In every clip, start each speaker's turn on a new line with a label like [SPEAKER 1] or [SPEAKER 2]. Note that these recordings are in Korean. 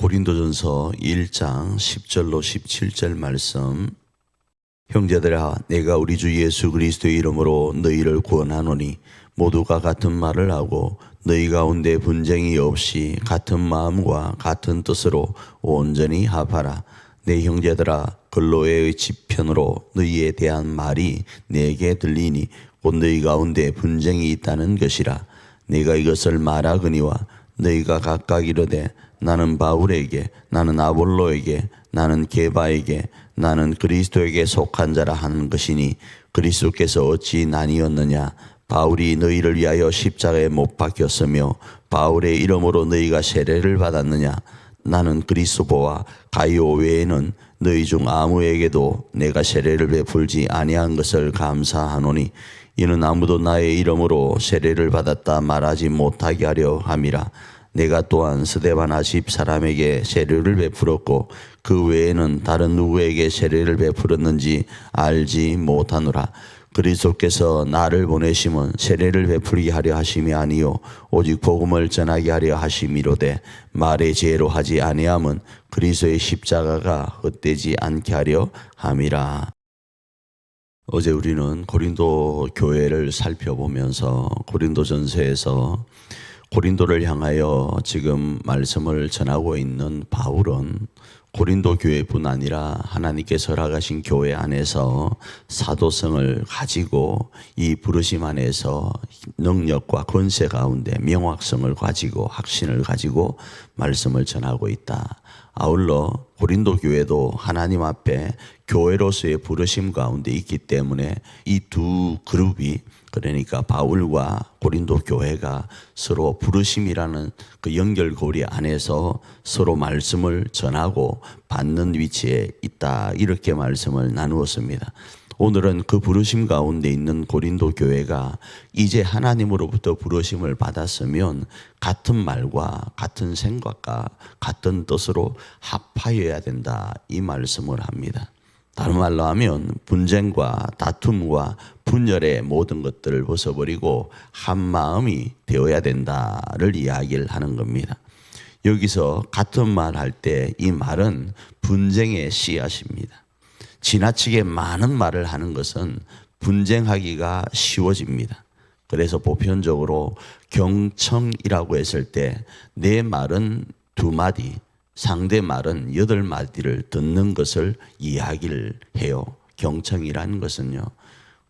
[SPEAKER 1] 고린도전서 1장 10절로 17절 말씀. 형제들아 내가 우리 주 예수 그리스도의 이름으로 너희를 구원하노니 모두가 같은 말을 하고 너희 가운데 분쟁이 없이 같은 마음과 같은 뜻으로 온전히 합하라. 내 형제들아 근로의 지편으로 너희에 대한 말이 내게 들리니 곧 너희 가운데 분쟁이 있다는 것이라. 내가 이것을 말하거니와 너희가 각각 이르되 나는 바울에게 나는 아볼로에게 나는 게바에게 나는 그리스도에게 속한 자라 하는 것이니 그리스도께서 어찌 나뉘었느냐? 바울이 너희를 위하여 십자가에 못 박혔으며 바울의 이름으로 너희가 세례를 받았느냐 나는 그리스도와 가이오 외에는 너희 중 아무에게도 내가 세례를 베풀지 아니한 것을 감사하노니 이는 아무도 나의 이름으로 세례를 받았다 말하지 못하게 하려 함이라. 내가 또한 스데바나 집 사람에게 세례를 베풀었고 그 외에는 다른 누구에게 세례를 베풀었는지 알지 못하노라 그리스도께서 나를 보내심은 세례를 베풀게 하려 하심이 아니요 오직 복음을 전하게 하려 하심이로되 말의 지혜로 하지 아니함은 그리스도의 십자가가 헛되지 않게 하려 함이라. 어제 우리는 고린도 교회를 살펴보면서 고린도 전서에서 고린도를 향하여 지금 말씀을 전하고 있는 바울은 고린도 교회뿐 아니라 하나님께서 허락하신 교회 안에서 사도성을 가지고 이 부르심 안에서 능력과 권세 가운데 명확성을 가지고 확신을 가지고 말씀을 전하고 있다. 아울러 고린도 교회도 하나님 앞에 교회로서의 부르심 가운데 있기 때문에 이 두 그룹이 그러니까 바울과 고린도 교회가 서로 부르심이라는 그 연결고리 안에서 서로 말씀을 전하고 받는 위치에 있다. 이렇게 말씀을 나누었습니다. 오늘은 그 부르심 가운데 있는 고린도 교회가 이제 하나님으로부터 부르심을 받았으면 같은 말과 같은 생각과 같은 뜻으로 합하여야 된다. 이 말씀을 합니다. 다른 말로 하면 분쟁과 다툼과 분열의 모든 것들을 벗어버리고 한 마음이 되어야 된다를 이야기를 하는 겁니다. 여기서 같은 말 할 때 이 말은 분쟁의 씨앗입니다. 지나치게 많은 말을 하는 것은 분쟁하기가 쉬워집니다. 그래서 보편적으로 경청이라고 했을 때 내 말은 두 마디, 상대 말은 여덟 마디를 듣는 것을 이야기를 해요. 경청이라는 것은요.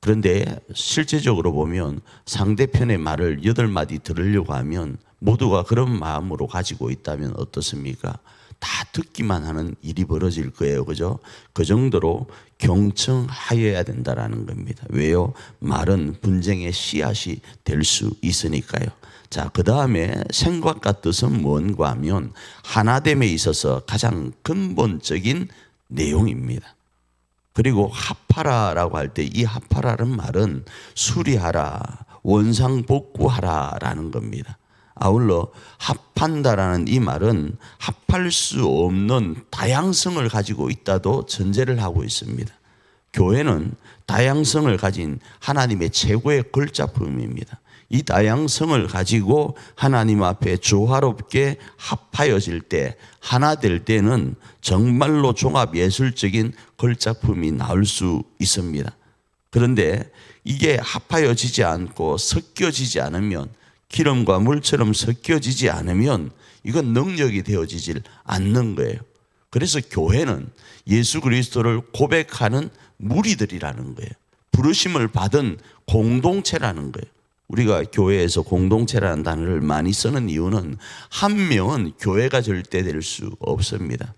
[SPEAKER 1] 그런데 실제적으로 보면 상대편의 말을 여덟 마디 들으려고 하면 모두가 그런 마음으로 가지고 있다면 어떻습니까? 다 듣기만 하는 일이 벌어질 거예요. 그죠? 그 정도로 경청하여야 된다라는 겁니다. 왜요? 말은 분쟁의 씨앗이 될 수 있으니까요. 자, 그 다음에 생각과 뜻은 뭔가 하면 하나됨에 있어서 가장 근본적인 내용입니다. 그리고 합하라라고 할 때 이 합하라는 말은 수리하라, 원상 복구하라라는 겁니다. 아울러 합한다라는 이 말은 합할 수 없는 다양성을 가지고 있다도 전제를 하고 있습니다. 교회는 다양성을 가진 하나님의 최고의 걸작품입니다. 이 다양성을 가지고 하나님 앞에 조화롭게 합하여질 때 하나 될 때는 정말로 종합 예술적인 걸작품이 나올 수 있습니다. 그런데 이게 합하여지지 않고 섞여지지 않으면 기름과 물처럼 섞여지지 않으면 이건 능력이 되어지질 않는 거예요. 그래서 교회는 예수 그리스도를 고백하는 무리들이라는 거예요. 부르심을 받은 공동체라는 거예요. 우리가 교회에서 공동체라는 단어를 많이 쓰는 이유는 한 명은 교회가 절대 될 수 없습니다.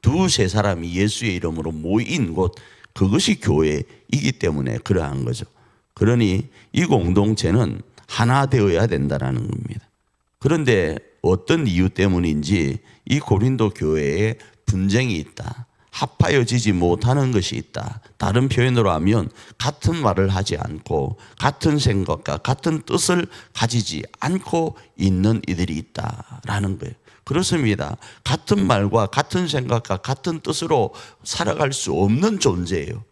[SPEAKER 1] 두세 사람이 예수의 이름으로 모인 곳, 그것이 교회이기 때문에 그러한 거죠. 그러니 이 공동체는 하나 되어야 된다라는 겁니다. 그런데 어떤 이유 때문인지 이 고린도 교회에 분쟁이 있다. 합하여지지 못하는 것이 있다. 다른 표현으로 하면 같은 말을 하지 않고 같은 생각과 같은 뜻을 가지지 않고 있는 이들이 있다라는 거예요. 그렇습니다. 같은 말과 같은 생각과 같은 뜻으로 살아갈 수 없는 존재예요.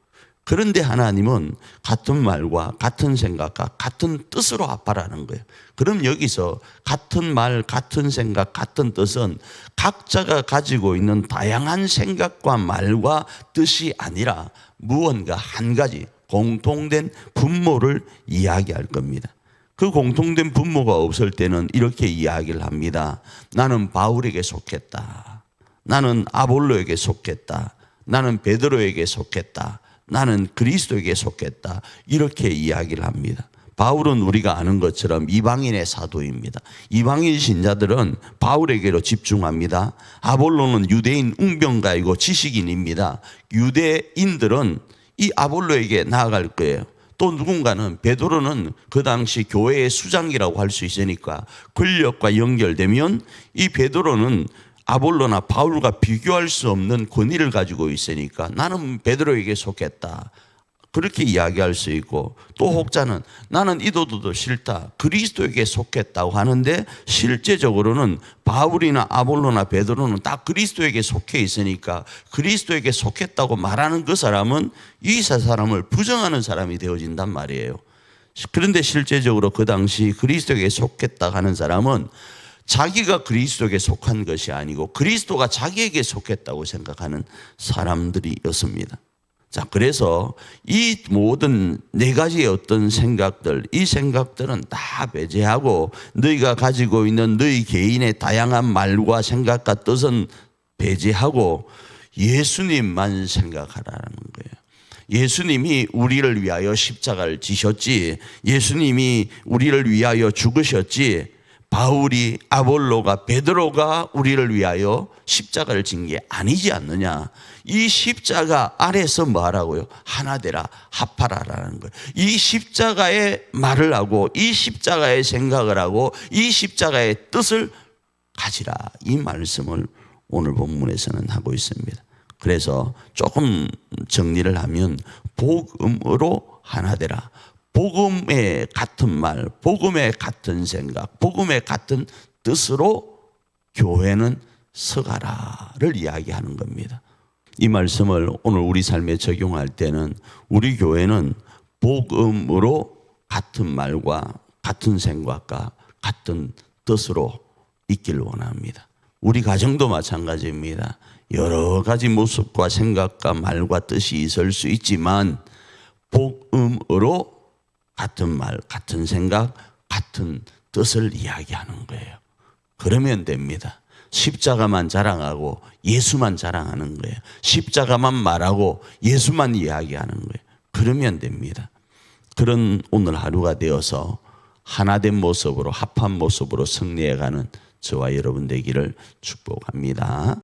[SPEAKER 1] 그런데 하나님은 같은 말과 같은 생각과 같은 뜻으로 합하라는 거예요. 그럼 여기서 같은 말, 같은 생각, 같은 뜻은 각자가 가지고 있는 다양한 생각과 말과 뜻이 아니라 무언가 한 가지 공통된 분모를 이야기할 겁니다. 그 공통된 분모가 없을 때는 이렇게 이야기를 합니다. 나는 바울에게 속했다. 나는 아볼로에게 속했다. 나는 베드로에게 속했다. 나는 그리스도에게 속했다. 이렇게 이야기를 합니다. 바울은 우리가 아는 것처럼 이방인의 사도입니다. 이방인 신자들은 바울에게로 집중합니다. 아볼로는 유대인 웅병가이고 지식인입니다. 유대인들은 이 아볼로에게 나아갈 거예요. 또 누군가는 베드로는 그 당시 교회의 수장이라고 할 수 있으니까 권력과 연결되면 이 베드로는 아볼로나 바울과 비교할 수 없는 권위를 가지고 있으니까 나는 베드로에게 속했다. 그렇게 이야기할 수 있고 또 혹자는 나는 이도도도 싫다. 그리스도에게 속했다고 하는데 실제적으로는 바울이나 아볼로나 베드로는 딱 그리스도에게 속해 있으니까 그리스도에게 속했다고 말하는 그 사람은 이 사람을 부정하는 사람이 되어진단 말이에요. 그런데 실제적으로 그 당시 그리스도에게 속했다 하는 사람은 자기가 그리스도에게 속한 것이 아니고 그리스도가 자기에게 속했다고 생각하는 사람들이었습니다. 자, 그래서 이 모든 네 가지의 어떤 생각들, 이 생각들은 다 배제하고 너희가 가지고 있는 너희 개인의 다양한 말과 생각과 뜻은 배제하고 예수님만 생각하라는 거예요. 예수님이 우리를 위하여 십자가를 지셨지, 예수님이 우리를 위하여 죽으셨지, 바울이 아볼로가 베드로가 우리를 위하여 십자가를 진 게 아니지 않느냐. 이 십자가 아래서 뭐하라고요? 하나 되라 합하라라는 거예요. 이 십자가의 말을 하고 이 십자가의 생각을 하고 이 십자가의 뜻을 가지라. 이 말씀을 오늘 본문에서는 하고 있습니다. 그래서 조금 정리를 하면 복음으로 하나 되라. 복음의 같은 말, 복음의 같은 생각, 복음의 같은 뜻으로 교회는 서가라를 이야기하는 겁니다. 이 말씀을 오늘 우리 삶에 적용할 때는 우리 교회는 복음으로 같은 말과 같은 생각과 같은 뜻으로 있길 원합니다. 우리 가정도 마찬가지입니다. 여러 가지 모습과 생각과 말과 뜻이 있을 수 있지만 복음으로 같은 말, 같은 생각, 같은 뜻을 이야기하는 거예요. 그러면 됩니다. 십자가만 자랑하고 예수만 자랑하는 거예요. 십자가만 말하고 예수만 이야기하는 거예요. 그러면 됩니다. 그런 오늘 하루가 되어서 하나된 모습으로 합한 모습으로 승리해가는 저와 여러분 되기를 축복합니다.